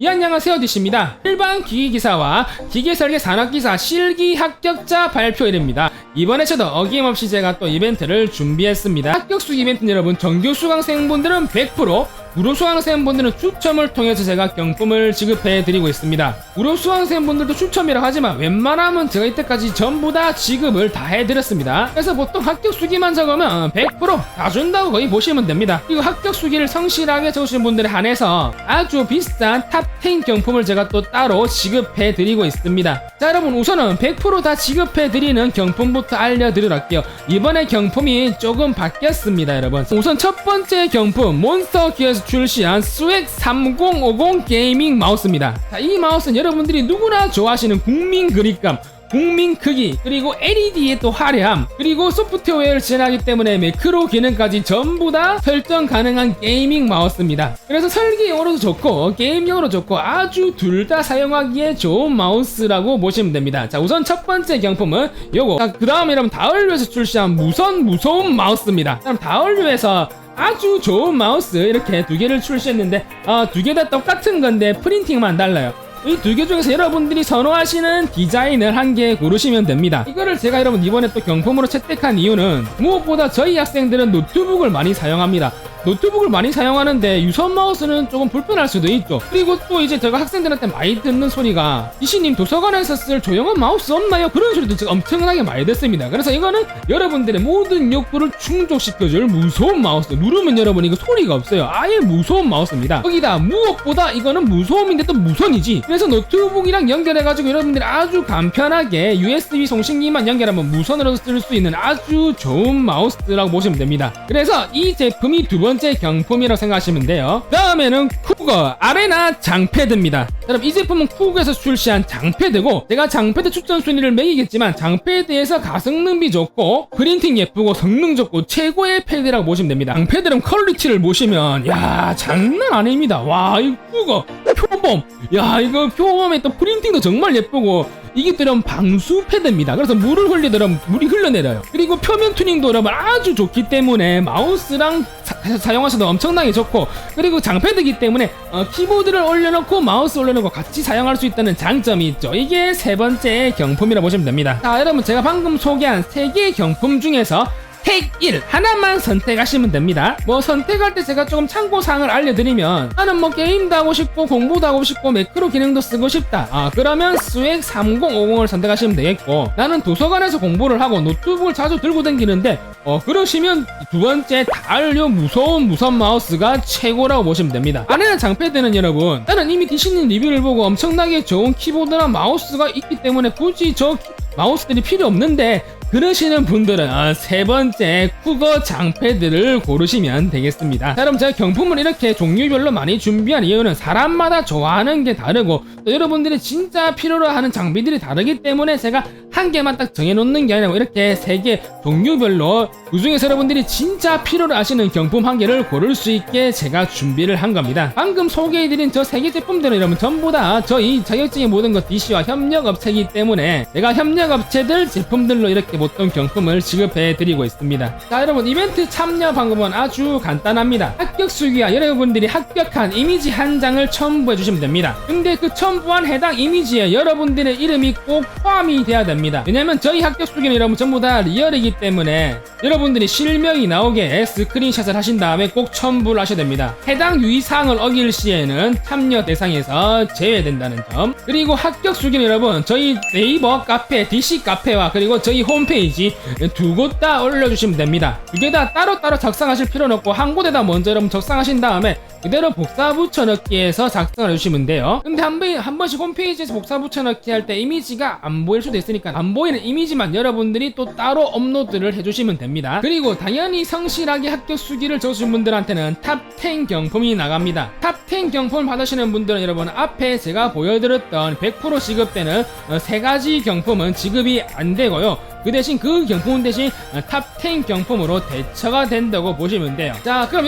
이 안녕하세요 디시입니다. 일반 기기기사와 기계설계 산업기사 실기 합격자 발표일입니다. 이번에 저도 어김없이 제가 또 이벤트를 준비했습니다. 합격 수 이벤트는 여러분 정규 수강생분들은 100% 무료 수강 생분들은 추첨을 통해서 제가 경품을 지급해 드리고 있습니다. 무료 수강 생분들도 추첨이라 하지만 웬만하면 제가 이때까지 전부 다 지급을 다 해드렸습니다. 그래서 보통 합격 수기만 적으면 100%다 준다고 거의 보시면 됩니다. 그리고 합격 수기를 성실하게 적으신 분들에 한해서 아주 비싼 탑10 경품을 제가 또 따로 지급해 드리고 있습니다. 자 여러분 우선은 100%다 지급해 드리는 경품부터 알려드리도록 할게요. 이번에 경품이 조금 바뀌었습니다 여러분. 우선 첫 번째 경품 몬스터 기어에서 출시한 스웩 3050 게이밍 마우스입니다. 자, 이 마우스는 여러분들이 누구나 좋아하시는 국민 그립감 국민 크기 그리고 LED의 또 화려함 그리고 소프트웨어를 지원하기 때문에 매크로 기능까지 전부 다 설정 가능한 게이밍 마우스입니다. 그래서 설계용으로도 좋고 게임용으로 좋고 아주 둘 다 사용하기에 좋은 마우스라고 보시면 됩니다. 자 우선 첫 번째 경품은 요거. 그 다음에 여러분 다얼류에서 출시한 무선 무서운 마우스입니다. 그럼 다얼류에서 아주 좋은 마우스 이렇게 두 개를 출시했는데 아, 두개 다 똑같은 건데 프린팅만 달라요 이 두 개 중에서 여러분들이 선호하시는 디자인을 한 개 고르시면 됩니다. 이거를 제가 여러분 이번에 또 경품으로 채택한 이유는 무엇보다 저희 학생들은 노트북을 많이 사용합니다. 노트북을 많이 사용하는데 유선 마우스는 조금 불편할 수도 있죠. 그리고 또 이제 제가 학생들한테 많이 듣는 소리가 이시님 도서관에서 쓸 조용한 마우스 없나요? 그런 소리도 제가 엄청나게 많이 듣습니다. 그래서 이거는 여러분들의 모든 욕구를 충족시켜줄 무서운 마우스. 누르면 여러분 이거 소리가 없어요. 아예 무서운 마우스입니다. 거기다 무엇보다 이거는 무서움인데 또 무선이지. 그래서 노트북이랑 연결해가지고 여러분들이 아주 간편하게 USB 송신기만 연결하면 무선으로 쓸 수 있는 아주 좋은 마우스라고 보시면 됩니다. 그래서 이 제품이 두 번째 경품이라고 생각하시면 돼요. 다음에는 쿠거 아레나 장패드입니다. 여러분 이 제품은 쿠거에서 출시한 장패드고 제가 장패드 추천 순위를 매기겠지만 장패드에서 가성능비 좋고 프린팅 예쁘고 성능 좋고 최고의 패드라고 보시면 됩니다. 장패드는 퀄리티를 보시면 야 장난 아닙니다. 와 이 쿠거 표범 야 이거 표범에 또 프린팅도 정말 예쁘고 이게 또 이런 방수 패드입니다. 그래서 물을 흘리더라면 물이 흘러내려요. 그리고 표면 튜닝도 여러분 아주 좋기 때문에 마우스랑 사, 용하셔도 엄청나게 좋고 그리고 장패드이기 때문에 어, 키보드를 올려놓고 마우스 올려놓고 같이 사용할 수 있다는 장점이 있죠. 이게 세 번째 경품이라 고 보시면 됩니다. 자 여러분 제가 방금 소개한 세 개의 경품 중에서 택 1 하나만 선택하시면 됩니다. 뭐 선택할 때 제가 조금 참고 사항을 알려드리면 나는 뭐 게임도 하고 싶고 공부도 하고 싶고 매크로 기능도 쓰고 싶다. 아 그러면 스웩 3050을 선택하시면 되겠고 나는 도서관에서 공부를 하고 노트북을 자주 들고 다니는데 어 그러시면 두 번째 달료 무서운 무선 마우스가 최고라고 보시면 됩니다. 아래는 장패드는 여러분 나는 이미 디시님 리뷰를 보고 엄청나게 좋은 키보드나 마우스가 있기 때문에 굳이 저 마우스들이 필요 없는데 그러시는 분들은 어, 세 번째 쿠거 장패드를 고르시면 되겠습니다. 자, 그럼 제가 경품을 이렇게 종류별로 많이 준비한 이유는 사람마다 좋아하는 게 다르고 또 여러분들이 진짜 필요로 하는 장비들이 다르기 때문에 제가 한 개만 딱 정해놓는 게 아니라 이렇게 세 개 종류별로 그 중에서 여러분들이 진짜 필요로 하시는 경품 한 개를 고를 수 있게 제가 준비를 한 겁니다. 방금 소개해드린 저 세 개 제품들은 여러분 전부 다 저희 자격증의 모든 것 DC와 협력업체이기 때문에 제가 협력업체들 제품들로 이렇게 보통 경품을 지급해 드리고 있습니다. 자 여러분 이벤트 참여 방법은 아주 간단합니다. 합격 수기와 여러분들이 합격한 이미지 한 장을 첨부해 주시면 됩니다. 근데 그 첨부한 해당 이미지에 여러분들의 이름이 꼭 포함이 돼야 됩니다. 왜냐면 저희 합격 수기는 여러분 전부 다 리얼이기 때문에 여러분들이 실명이 나오게 스크린샷을 하신 다음에 꼭 첨부를 하셔야 됩니다. 해당 유의사항을 어길 시에는 참여 대상에서 제외된다는 점. 그리고 합격 수기는 여러분 저희 네이버 카페, DC 카페와 그리고 저희 홈 페이지 두 곳 다 올려주시면 됩니다. 두개다 따로따로 작성하실 필요는 없고 한 곳에다 먼저 여러분 작성하신 다음에 그대로 복사 붙여넣기해서 작성을 해주시면 돼요. 근데 한, 번, 한 번씩 홈페이지에서 복사 붙여넣기 할 때 이미지가 안 보일 수도 있으니까 안 보이는 이미지만 여러분들이 또 따로 업로드를 해주시면 됩니다. 그리고 당연히 성실하게 합격 수기를 적으신 분들한테는 탑10 경품이 나갑니다. 탑10 경품을 받으시는 분들은 여러분 앞에 제가 보여드렸던 100% 지급되는 어, 세 가지 경품은 지급이 안 되고요. 그 대신 그 경품 대신 탑10 경품으로 대처가 된다고 보시면 돼요. 자, 그럼